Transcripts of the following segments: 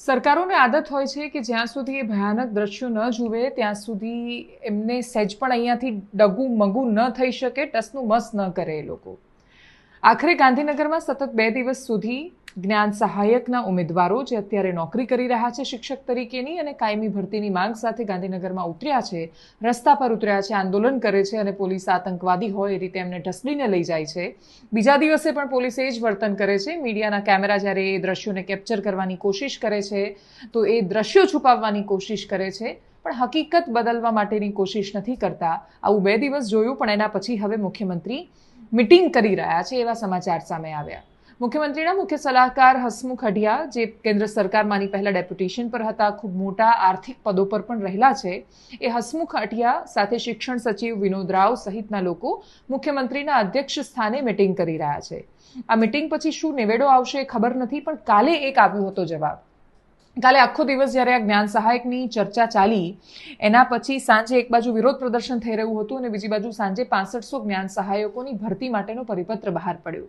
સરકારોને આદત હોય છે કે જ્યાં સુધી એ ભયાનક દ્રશ્યો ન જુએ, ત્યાં સુધી એમને સહેજ પણ અહીંયાથી ડગું મગું ન થઈ શકે, ટસનું મસ ન કરે એ લોકો. આખરે ગાંધીનગરમાં સતત બે દિવસ સુધી જ્ઞાન સહાયકના ઉમેદવારો જે અત્યારે નોકરી કરી રહ્યા છે શિક્ષક તરીકેની અને કાયમી ભરતીની માંગ સાથે ગાંધીનગરમાં ઉતર્યા છે, રસ્તા પર ઉતર્યા છે, આંદોલન કરે છે અને પોલીસ આતંકવાદી હોય એ રીતે એમને ઢસડીને લઈ જાય છે. બીજા દિવસે પણ પોલીસે એ જ વર્તન કરે છે. મીડિયાના કેમેરા જ્યારે એ દ્રશ્યોને કેપ્ચર કરવાની કોશિશ કરે છે, તો એ દ્રશ્યો છુપાવવાની કોશિશ કરે છે, પણ હકીકત બદલવા માટેની કોશિશ નથી કરતા. આવું બે દિવસ જોયું, પણ એના પછી હવે મુખ્યમંત્રી મિટિંગ કરી રહ્યા છે એવા સમાચાર સામે આવ્યા. મુખ્યમંત્રીના મુખ્ય સલાહકાર હસમુખ અઢિયા, જે કેન્દ્ર સરકારમાંની પહેલા ડેપ્યુટેશન પર હતા, ખૂબ મોટા આર્થિક પદો પર પણ રહેલા છે. એ હસમુખ અઢિયા સાથે શિક્ષણ સચિવ વિનોદ રાવ સહિતના લોકો મુખ્યમંત્રીના અધ્યક્ષ સ્થાને મિટિંગ કરી રહ્યા છે. આ મિટિંગ પછી શું નિવેડો આવશે ખબર નથી, પણ કાલે એક આવ્યો હતો જવાબ. કાલે આખો દિવસ જ્યારે આ જ્ઞાન સહાયકની ચર્ચા ચાલી, એના પછી સાંજે એક બાજુ વિરોધ પ્રદર્શન થઈ રહ્યું હતું અને બીજી બાજુ સાંજે પાસઠસો જ્ઞાન સહાયકોની ભરતી માટેનો પરિપત્ર બહાર પડ્યો.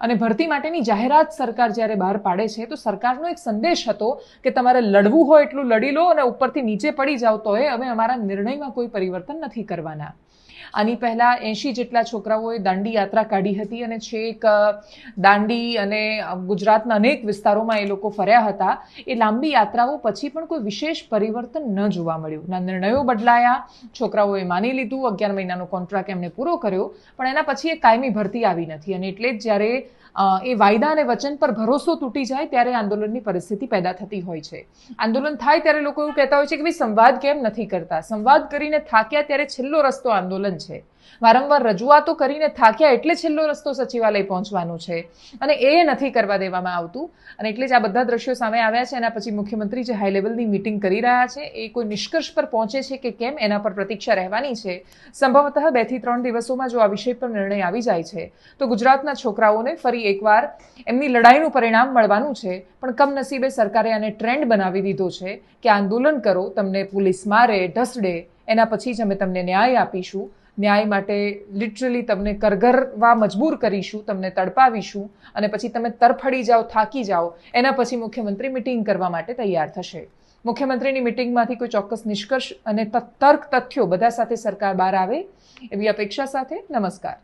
અને ભરતી માટેની જાહેરાત સરકાર જ્યારે બહાર પાડે છે, તો સરકારનો એક સંદેશ હતો કે તમારે લડવું હોય એટલું લડી લો અને ઉપરથી નીચે પડી જાઓ તો એ હવે અમારા નિર્ણયમાં કોઈ પરિવર્તન નથી કરવાના. આની પહેલાં એંશી જેટલા છોકરાઓએ દાંડી યાત્રા કાઢી હતી અને છેક દાંડી અને ગુજરાતના અનેક વિસ્તારોમાં એ લોકો ફર્યા હતા. એ લાંબી યાત્રાઓ પછી પણ કોઈ વિશેષ પરિવર્તન ન જોવા મળ્યું. ના નિર્ણયો બદલાયા, છોકરાઓએ માની લીધું, અગિયાર મહિનાનો કોન્ટ્રાક્ટ એમને પૂરો કર્યો, પણ એના પછી એ કાયમી ભરતી આવી નથી. અને એટલે જ જ્યારે એ વાયદા અને વચન પર ભરોસો તૂટી જાય, ત્યારે આંદોલનની પરિસ્થિતિ પેદા થતી હોય છે. આંદોલન થાય ત્યારે લોકો એવું કહેતા હોય છે કે ભાઈ સંવાદ કેમ નથી કરતા? સંવાદ કરીને થાક્યા ત્યારે છેલ્લો રસ્તો આંદોલન છે. વારંવાર રજૂઆતો કરીને થાક્યા એટલે છેલ્લો રસ્તો સચિવાલય પહોંચવાનું છે. અને એ નથી કરવા દેવામાં આવતું. અને એટલે જ આ બધા દ્રશ્યો સામે આવ્યા છે. એના પછી મુખ્યમંત્રી જે હાઈ લેવલની મિટિંગ કરી રહ્યા છે, એ કોઈ નિષ્કર્ષ પર પહોંચે છે કે કેમ એના પર પ્રતીક્ષા રહેવાની છે? સંભવતઃ બેથી ત્રણ દિવસોમાં જો આ વિષય પર નિર્ણય આવી જાય છે, તો ગુજરાતના છોકરાઓને ફરી એકવાર એમની લડાઈનું પરિણામ મળવાનું છે. પણ કમનસીબે સરકારે આને ટ્રેન્ડ બનાવી દીધો છે કે આંદોલન કરો, તમને પોલીસ મારે, ઢસડે. એના પછી જ અમે તમને ન્યાય આપીશું. ન્યાય માટે લિટરલી તમને કરગરવા મજબૂર કરીશું, તમને તડપાવીશું અને પછી તમે તરફડી જાઓ, થાકી જાઓ, એના પછી મુખ્યમંત્રી મિટિંગ કરવા માટે તૈયાર થશે. મુખ્યમંત્રીની મિટિંગમાંથી કોઈ ચોક્કસ નિષ્કર્ષ અને તર્ક તથ્યો બધા સાથે સરકાર બહાર આવે, એવી અપેક્ષા સાથે નમસ્કાર.